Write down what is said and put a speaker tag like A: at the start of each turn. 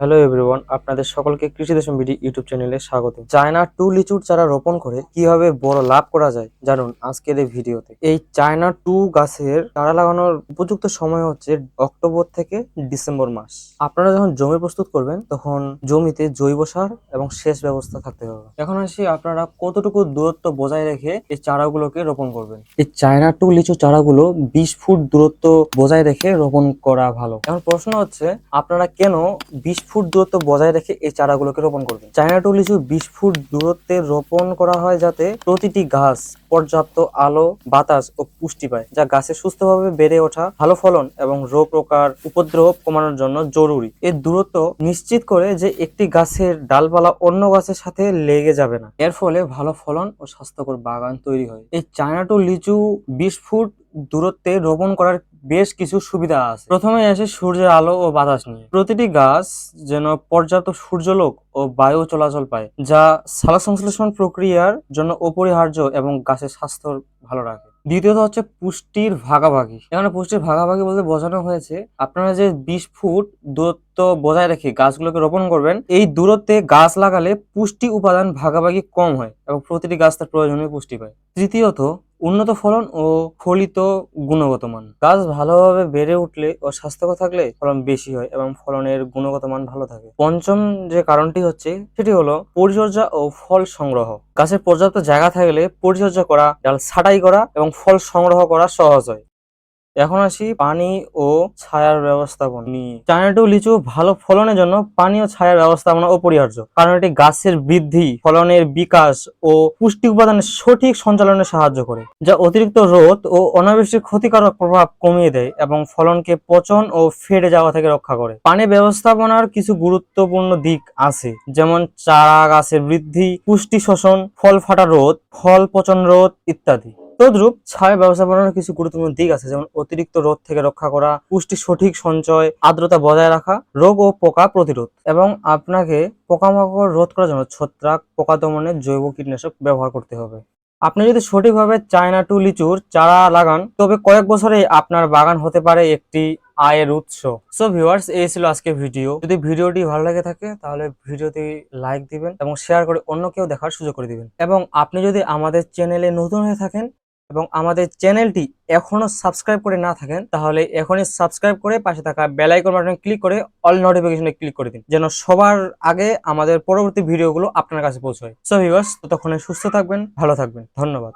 A: Hello everyone আপনাদের সকলকে কৃষি দেশম বিডি ইউটিউব চ্যানেলে স্বাগত চায়না টু লিচুর চারা রোপণ করে কীভাবে বড় লাভ করা যায় জানুন আজকের এই ভিডিওতে। এই চায়না টু গাছের চারা লাগানোর উপযুক্ত সময় হচ্ছে অক্টোবর থেকে ডিসেম্বর মাস। আপনারা যখন জমি প্রস্তুত করবেন, তখন জমিতে জৈব সার এবং সেচ ব্যবস্থা থাকতে হবে। এখন আসি আপনারা কতটুকু দূরত্ব বজায় রেখে এই চারাগুলোকে রোপণ করবেন। এই চায়না টু লিচু চারাগুলো বিশ ফুট দূরত্ব বজায় রেখে রোপণ করা ভালো। এখন প্রশ্ন হচ্ছে, আপনারা কেন বিশ ফুট দূরত্ব বজায় রেখে এই চারাগুলোকে রোপণ করবেন। চায়না টু লিচু বিশ ফুট দূরত্বে রোপণ করা হয় যাতে প্রতিটি গাছ পর্যাপ্ত আলো, বাতাস ও পুষ্টি পায়, যা গাছে সুস্থভাবে বেড়ে ওঠা, ভালো ফলন এবং রোগ প্রকার উপদ্রব কমানোর জন্য জরুরি। এর দূরত্ব নিশ্চিত করে যে একটি গাছের ডালপালা অন্য গাছের সাথে লেগে যাবে না। এর ফলে ভালো ফলন ও স্বাস্থ্যকর বাগান তৈরি হয়। এই চায়না টু লিচু বিশ ফুট দূরত্বে রোপণ করার বেশ কিছু সুবিধা আছে। প্রথমে আসে সূর্যের আলো ও বাতাস নিয়ে। প্রতিটি গাছ যেন পর্যাপ্ত সূর্যলোক ও বায়ু চলাচল পায়, যা সালোক সংশ্লেষণ প্রক্রিয়ার জন্য অপরিহার্য এবং গাছের স্বাস্থ্য ভালো রাখে। দ্বিতীয়ত হচ্ছে পুষ্টির ভাগাভাগি। এখানে পুষ্টির ভাগাভাগি বলতে বোঝানো হয়েছে, আপনারা যে বিশ ফুট দূরত্ব বজায় রেখে গাছগুলোকে রোপণ করবেন, এই দূরত্বে গাছ লাগালে পুষ্টি উপাদান ভাগাভাগি কম হয় এবং প্রতিটি গাছ তার প্রয়োজনীয় পুষ্টি পায়। তৃতীয়ত উন্নত ফলন ও ফলিত গুণগত মান। গাছ ভালোভাবে বেড়ে উঠলে ও স্বাস্থ্যকর থাকলে ফলন বেশি হয় এবং ফলনের গুণগত মান ভালো থাকে। পঞ্চম যে কারণটি হচ্ছে, সেটি হলো পরিচর্যা ও ফল সংগ্রহ। গাছের পর্যাপ্ত জায়গা থাকলে পরিচর্যা করা, ডাল ছাঁটাই করা এবং ফল সংগ্রহ করা সহজ হয়। এখন আসি পানি ও ছায়ার ব্যবস্থাপনা নিয়ে। চায়না লিচু ভালো ফলনের জন্য পানি ও ছায়ার ব্যবস্থাপনা অপরিহার্য, কারণ এটি গাছের বৃদ্ধি, ফলনের বিকাশ ও পুষ্টি উপাদানের সঠিক সঞ্চালনে সাহায্য করে, যা অতিরিক্ত রোদ ও অনাবৃষ্টির ক্ষতিকারক প্রভাব কমিয়ে দেয় এবং ফলনকে পচন ও ফেটে যাওয়া থেকে রক্ষা করে। পানি ব্যবস্থাপনার কিছু গুরুত্বপূর্ণ দিক আছে, যেমন চারা গাছের বৃদ্ধি, পুষ্টি শোষণ, ফল ফাটা রোধ ফল পচন রোধ ইত্যাদি। তদ্রূপ ছায়া ব্যবস্থাপনার কিছু গুরুত্বপূর্ণ দিক আছে, যেমন অতিরিক্ত রোদ থেকে রক্ষা করা, পুষ্টি সঠিক সঞ্চয়, আর্দ্রতা বজায় রাখা, রোগ ও পোকা প্রতিরোধ। এবং আপনাকে পোকামাকড় রোধ করার জন্য ছত্রাক পোকা দমনে জৈব কীটনাশক ব্যবহার করতে হবে। আপনি যদি সঠিকভাবে চায়না টু লিচুর চারা লাগান, তবে কয়েক বছরে আপনার বাগান হতে পারে একটি আয়ের উৎস। সো ভিউয়ার্স এই ছিল আজকে ভিডিও। যদি ভিডিওটি ভালো লাগে থাকে, তাহলে ভিডিওটি লাইক দিবেন এবং শেয়ার করে অন্য কেউ দেখার সুযোগ করে দিবেন। এবং আপনি যদি আমাদের চ্যানেলে নতুন হয়ে থাকেন এবং আমাদের চ্যানেলটি এখনও সাবস্ক্রাইব করে না থাকেন, তাহলে এখনই সাবস্ক্রাইব করে পাশে থাকা বেল আইকন বাটনে ক্লিক করে অল নোটিফিকেশনে ক্লিক করে দিন, যেন সবার আগে আমাদের পরবর্তী ভিডিওগুলো আপনার কাছে পৌঁছায়। সো ভিউয়ার্স ততক্ষণে সুস্থ থাকবেন, ভালো থাকবেন, ধন্যবাদ।